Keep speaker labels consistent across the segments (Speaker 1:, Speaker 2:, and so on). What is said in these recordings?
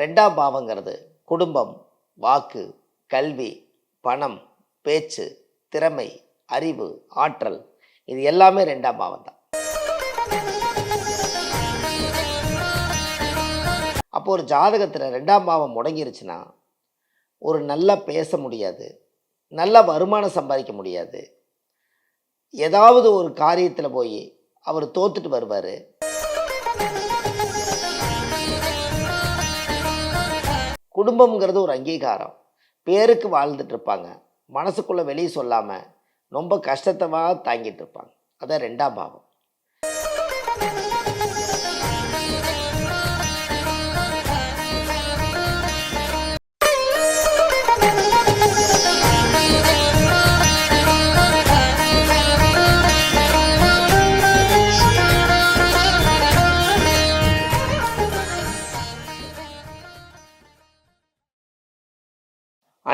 Speaker 1: ரெண்டாம் பாவங்கிறது குடும்பம் வாக்கு கல்வி பணம் பேச்சு திறமை அறிவு ஆற்றல் இது எல்லாமே ரெண்டாம் பாவம் தான் அப்போ ஒரு ஜாதகத்தில் ரெண்டாம் பாவம் முடங்கிருச்சுன்னா ஒரு நல்லா பேச முடியாது நல்ல வருமானம் சம்பாதிக்க முடியாது ஏதாவது ஒரு காரியத்தில் போய் அவர் தோத்துட்டு வருவார் குடும்பம்ங்கிறது ஒரு அங்கீகாரம் பேருக்கு வாழ்ந்துட்டு இருப்பாங்க மனசுக்குள்ளே வெளியே சொல்லாமல் ரொம்ப கஷ்டத்தமாக தாங்கிட்டு இருப்பாங்க அதான் ரெண்டாம் பாவம்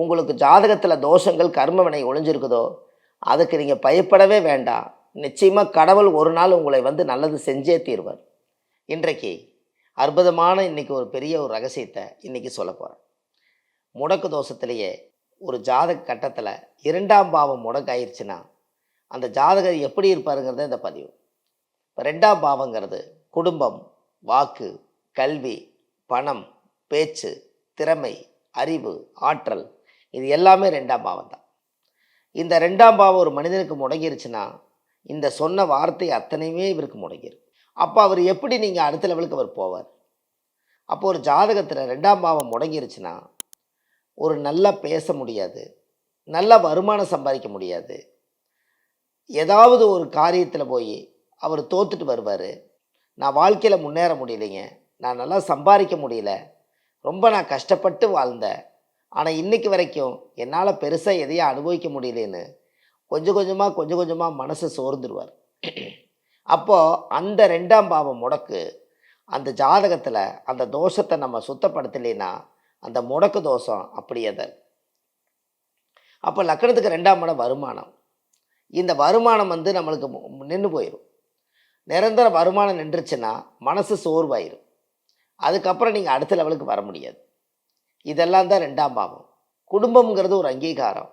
Speaker 1: உங்களுக்கு ஜாதகத்தில் தோஷங்கள் கர்மவினை ஒளிஞ்சிருக்குதோ அதுக்கு நீங்கள் பயப்படவே வேண்டாம் நிச்சயமாக கடவுள் ஒரு நாள் உங்களை வந்து நல்லது செஞ்சே தீர்வார் இன்றைக்கு அற்புதமான இன்றைக்கி ஒரு பெரிய ஒரு ரகசியத்தை இன்றைக்கி சொல்ல போகிறேன் முடக்கு தோஷத்திலேயே ஒரு ஜாதக கட்டத்தில் இரண்டாம் பாவம் முடக்காயிருச்சுன்னா அந்த ஜாதகர் எப்படி இருப்பாருங்கிறத இந்த பதிவு இப்போ ரெண்டாம் பாவங்கிறது குடும்பம் வாக்கு கல்வி பணம் பேச்சு திறமை அறிவு ஆற்றல் இது எல்லாமே ரெண்டாம் பாவம் தான் இந்த ரெண்டாம் பாவம் ஒரு மனிதனுக்கு முடங்கிருச்சுன்னா இந்த சொன்ன வார்த்தை அத்தனையுமே இவருக்கு முடங்கிருக்கு அப்போ அவர் எப்படி நீங்கள் அடுத்த லெவலுக்கு அவர் போவார் அப்போ ஒரு ஜாதகத்தில் ரெண்டாம் பாவம் முடங்கிருச்சுன்னா ஒரு நல்லா பேச முடியாது நல்ல வருமானம் சம்பாதிக்க முடியாது ஏதாவது ஒரு காரியத்தில் போய் அவர் தோத்துட்டு வருவார் நான் வாழ்க்கையில் முன்னேற முடியலைங்க நான் நல்லா சம்பாதிக்க முடியல ரொம்ப நான் கஷ்டப்பட்டு வாழ்ந்தேன் ஆனால் இன்றைக்கு வரைக்கும் என்னால் பெருசாக எதையும் அனுபவிக்க முடியலன்னு கொஞ்சம் கொஞ்சமாக கொஞ்சம் கொஞ்சமாக மனசை சோர்ந்துருவார் அப்போது அந்த ரெண்டாம் பாவம் முடக்கு அந்த ஜாதகத்தில் அந்த தோஷத்தை நம்ம சுத்தப்படுத்தலைன்னா அந்த முடக்கு தோஷம் அப்படியே தான் அப்போ லக்கணத்துக்கு ரெண்டாம் மடம் வருமானம் இந்த வருமானம் வந்து நம்மளுக்கு நின்று போயிடும் நிரந்தர வருமானம் நின்றுச்சுன்னா மனசு சோர்வாயிடும் அதுக்கப்புறம் நீங்கள் அடுத்த லெவலுக்கு வர முடியாது இதெல்லாம் தான் ரெண்டாம் பாவம் குடும்பம்ங்கிறது ஒரு அங்கீகாரம்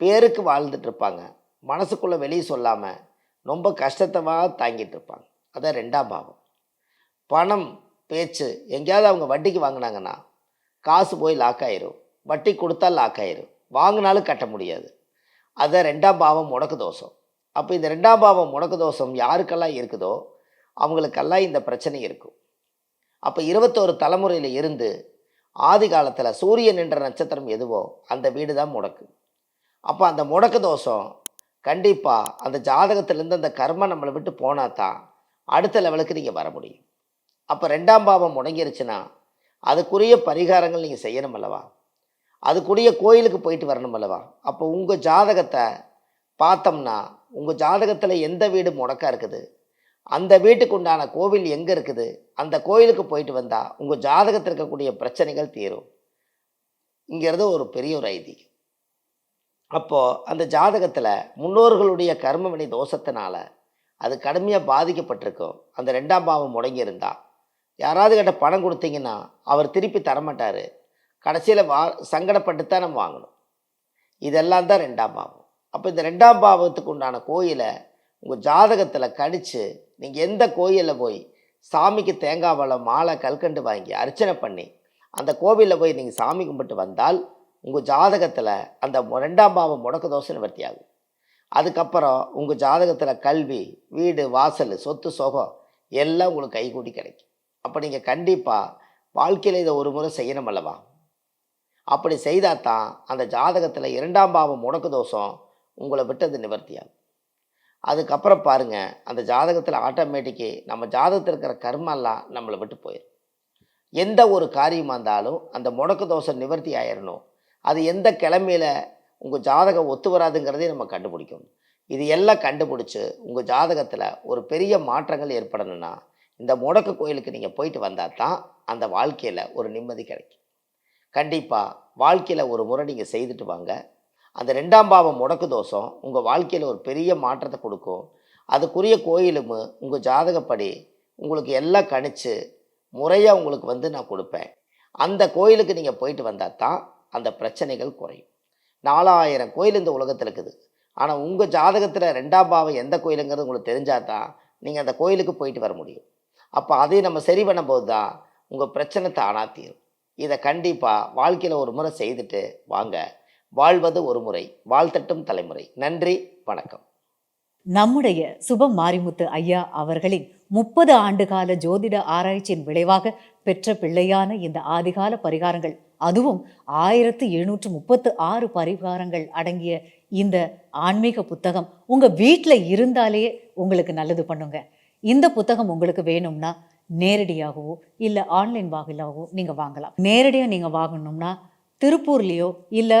Speaker 1: பேருக்கு வாழ்ந்துட்டுருப்பாங்க மனசுக்குள்ளே வெளியே சொல்லாமல் ரொம்ப கஷ்டத்தமாக தாங்கிட்டு இருப்பாங்க அதான் ரெண்டாம் பாவம் பணம் பேச்சு எங்கேயாவது அவங்க வட்டிக்கு வாங்கினாங்கன்னா காசு போய் லாக் ஆயிரும் வட்டி கொடுத்தா லாக் ஆயிரும் வாங்கினாலும் கட்ட முடியாது அதான் ரெண்டாம் பாவம் முடக்கு தோஷம் அப்போ இந்த ரெண்டாம் பாவம் முடக்கு தோஷம் யாருக்கெல்லாம் இருக்குதோ அவங்களுக்கெல்லாம் இந்த பிரச்சனை இருக்கும் அப்போ இருபத்தோரு தலைமுறையில் இருந்து ஆதி காலத்தில் சூரியன் என்ற நட்சத்திரம் எதுவோ அந்த வீடு தான் முடக்கு அப்போ அந்த முடக்கு தோஷம் கண்டிப்பாக அந்த ஜாதகத்திலேருந்து அந்த கர்மம் நம்மளை விட்டு போனால் தான் அடுத்த லெவலுக்கு நீங்கள் வர முடியும் அப்போ ரெண்டாம் பாவம் முடங்கிருச்சுன்னா அதுக்குரிய பரிகாரங்கள் நீங்கள் செய்யணும் அல்லவா அதுக்குரிய கோயிலுக்கு போயிட்டு வரணும் அல்லவா அப்போ உங்கள் ஜாதகத்தை பார்த்தோம்னா உங்கள் ஜாதகத்தில் எந்த வீடு முடக்காக இருக்குது அந்த வீட்டுக்கு உண்டான கோவில் எங்கே இருக்குது அந்த கோயிலுக்கு போயிட்டு வந்தால் உங்கள் ஜாதகத்தில் இருக்கக்கூடிய பிரச்சனைகள் தீரும் இங்கிறது ஒரு பெரிய ஒரு ஐதீகம் அப்போது அந்த ஜாதகத்தில் முன்னோர்களுடைய கர்மவினை தோஷத்தினால அது கடுமையாக பாதிக்கப்பட்டிருக்கும் அந்த ரெண்டாம் பாவம் முடங்கியிருந்தா யாராவது கிட்ட பணம் கொடுத்தீங்கன்னா அவர் திருப்பி தரமாட்டார் கடைசியில் வா சங்கடப்பட்டு தான் நம்ம வாங்கணும் இதெல்லாம் தான் ரெண்டாம் பாவம் அப்போ இந்த ரெண்டாம் பாவத்துக்கு உண்டான கோயிலை உங்கள் ஜாதகத்தில் கடித்து நீங்கள் எந்த கோயிலில் போய் சாமிக்கு தேங்காய் பழம் மாலை கல்கண்டு வாங்கி அர்ச்சனை பண்ணி அந்த கோவிலில் போய் நீங்கள் சாமி கும்பிட்டு வந்தால் உங்கள் ஜாதகத்தில் அந்த ரெண்டாம் பாவம் முடக்க தோசை நிவர்த்தியாகும் அதுக்கப்புறம் உங்கள் ஜாதகத்தில் கல்வி வீடு வாசல் சொத்து சுகம் எல்லாம் உங்களுக்கு கைகூடி கிடைக்கும் அப்போ நீங்கள் கண்டிப்பாக வாழ்க்கையில் இதை ஒரு முறை செய்யணும் அல்லவா அப்படி செய்தால் தான் அந்த ஜாதகத்தில் இரண்டாம் பாவம் முடக்கு தோஷம் உங்களை விட்டது நிவர்த்தியாகும் அதுக்கப்புறம் பாருங்கள் அந்த ஜாதகத்தில் ஆட்டோமேட்டிக்கு நம்ம ஜாதகத்தில் இருக்கிற கர்மெல்லாம் நம்மளை விட்டு போயிடும் எந்த ஒரு காரியமாக இருந்தாலும் அந்த முடக்கு தோசை நிவர்த்தி ஆயிடணும் அது எந்த கிழமையில் உங்கள் ஜாதகம் ஒத்து வராதுங்கிறதே நம்ம கண்டுபிடிக்கணும் இது எல்லாம் கண்டுபிடிச்சி உங்கள் ஜாதகத்தில் ஒரு பெரிய மாற்றங்கள் ஏற்படணும்னா இந்த முடக்கு கோயிலுக்கு நீங்கள் போயிட்டு வந்தால் தான் அந்த வாழ்க்கையில் ஒரு நிம்மதி கிடைக்கும் கண்டிப்பாக வாழ்க்கையில் ஒரு முறை நீங்கள் செய்துட்டு வாங்க அந்த ரெண்டாம் பாவம் முடக்கு தோஷம் உங்கள் வாழ்க்கையில் ஒரு பெரிய மாற்றத்தை கொடுக்கும் அதுக்குரிய கோயிலும் உங்கள் ஜாதகப்படி உங்களுக்கு எல்லாம் கணிச்சு முறையாக உங்களுக்கு வந்து நான் கொடுப்பேன் அந்த கோயிலுக்கு நீங்கள் போயிட்டு வந்தால் தான் அந்த பிரச்சனைகள் குறையும் நாலாயிரம் கோயில் இந்த உலகத்தில் இருக்குது ஆனால் உங்கள் ஜாதகத்தில் ரெண்டாம் பாவம் எந்த கோயிலுங்கிறது உங்களுக்கு தெரிஞ்சால் தான் நீங்கள் அந்த கோயிலுக்கு போயிட்டு வர முடியும் அப்போ அதையும் நம்ம சரி பண்ணும்போது தான் உங்கள் பிரச்சனை தானாக தீரும் இதை கண்டிப்பாக வாழ்க்கையில் ஒரு முறை செய்துட்டு வாங்க வாழ்வது ஒரு முறை வாழ்த்தட்டும் தலைமுறை நன்றி வணக்கம்
Speaker 2: நம்முடைய சுபம் மாரிமுத்து ஐயா அவர்களின் முப்பது ஆண்டுகால ஜோதிட ஆராய்ச்சியின் விளைவாக பெற்ற பிள்ளையான இந்த ஆதிகால பரிகாரங்கள் அதுவும் ஆயிரத்து எழுநூற்று முப்பத்து ஆறு பரிகாரங்கள் அடங்கிய இந்த ஆன்மீக புத்தகம் உங்கள் வீட்டில் இருந்தாலே உங்களுக்கு நல்லது பண்ணுங்க இந்த புத்தகம் உங்களுக்கு வேணும்னா நேரடியாகவோ இல்லை ஆன்லைன் வாயிலாகவோ நீங்கள் வாங்கலாம் நேரடியாக நீங்கள் வாங்கணும்னா திருப்பூர்லேயோ இல்லை